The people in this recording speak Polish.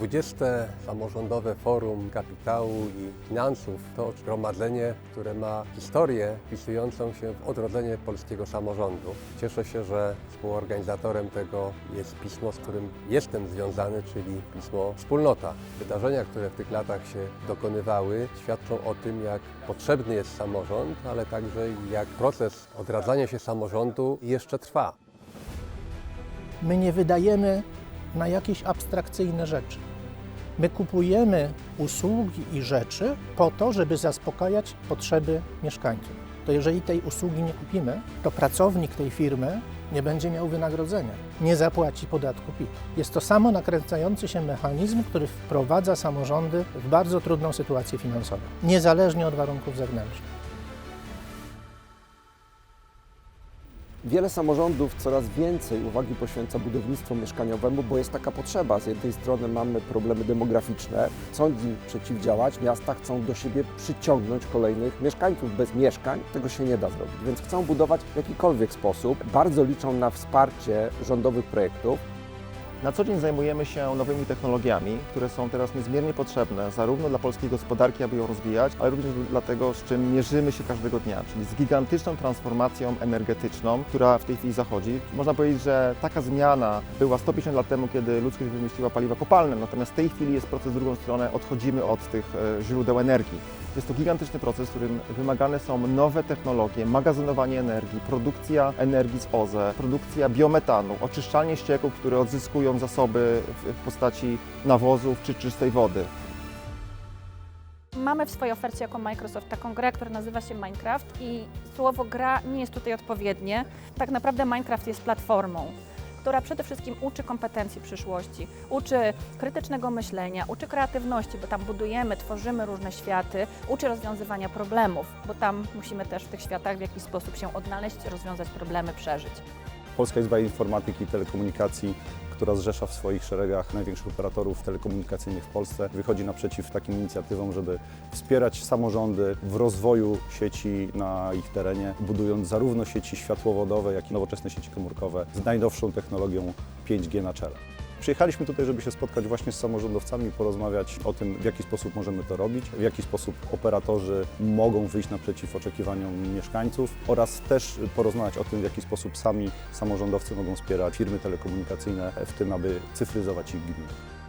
20. Samorządowe Forum Kapitału i Finansów to zgromadzenie, które ma historię wpisującą się w odrodzenie polskiego samorządu. Cieszę się, że współorganizatorem tego jest pismo, z którym jestem związany, czyli pismo Wspólnota. Wydarzenia, które w tych latach się dokonywały, świadczą o tym, jak potrzebny jest samorząd, ale także jak proces odradzania się samorządu jeszcze trwa. My nie wydajemy na jakieś abstrakcyjne rzeczy. My kupujemy usługi i rzeczy po to, żeby zaspokajać potrzeby mieszkańców. To jeżeli tej usługi nie kupimy, to pracownik tej firmy nie będzie miał wynagrodzenia, nie zapłaci podatku PIT. Jest to samo nakręcający się mechanizm, który wprowadza samorządy w bardzo trudną sytuację finansową, niezależnie od warunków zewnętrznych. Wiele samorządów coraz więcej uwagi poświęca budownictwu mieszkaniowemu, bo jest taka potrzeba. Z jednej strony mamy problemy demograficzne, chcą im przeciwdziałać, miasta chcą do siebie przyciągnąć kolejnych mieszkańców. Bez mieszkań tego się nie da zrobić, więc chcą budować w jakikolwiek sposób. Bardzo liczą na wsparcie rządowych projektów. Na co dzień zajmujemy się nowymi technologiami, które są teraz niezmiernie potrzebne zarówno dla polskiej gospodarki, aby ją rozwijać, ale również dla tego, z czym mierzymy się każdego dnia, czyli z gigantyczną transformacją energetyczną, która w tej chwili zachodzi. Można powiedzieć, że taka zmiana była 150 lat temu, kiedy ludzkość wymyśliła paliwa kopalne, natomiast w tej chwili jest proces w drugą stronę, odchodzimy od tych e, źródeł energii. Jest to gigantyczny proces, w którym wymagane są nowe technologie, magazynowanie energii, produkcja energii z OZE, produkcja biometanu, oczyszczalnie ścieków, które odzyskują zasoby w w postaci nawozów czy czystej wody. Mamy w swojej ofercie jako Microsoft taką grę, która nazywa się Minecraft i słowo gra nie jest tutaj odpowiednie. Tak naprawdę Minecraft jest platformą, która przede wszystkim uczy kompetencji przyszłości, uczy krytycznego myślenia, uczy kreatywności, bo tam budujemy, tworzymy różne światy, uczy rozwiązywania problemów, bo tam musimy też w tych światach w jakiś sposób się odnaleźć, rozwiązać problemy, przeżyć. Polska Izba Informatyki i Telekomunikacji, która zrzesza w swoich szeregach największych operatorów telekomunikacyjnych w Polsce, wychodzi naprzeciw takim inicjatywom, żeby wspierać samorządy w rozwoju sieci na ich terenie, budując zarówno sieci światłowodowe, jak i nowoczesne sieci komórkowe z najnowszą technologią 5G na czele. Przyjechaliśmy tutaj, żeby się spotkać właśnie z samorządowcami, porozmawiać o tym, w jaki sposób możemy to robić, w jaki sposób operatorzy mogą wyjść naprzeciw oczekiwaniom mieszkańców oraz też porozmawiać o tym, w jaki sposób sami samorządowcy mogą wspierać firmy telekomunikacyjne w tym, aby cyfryzować ich gminy.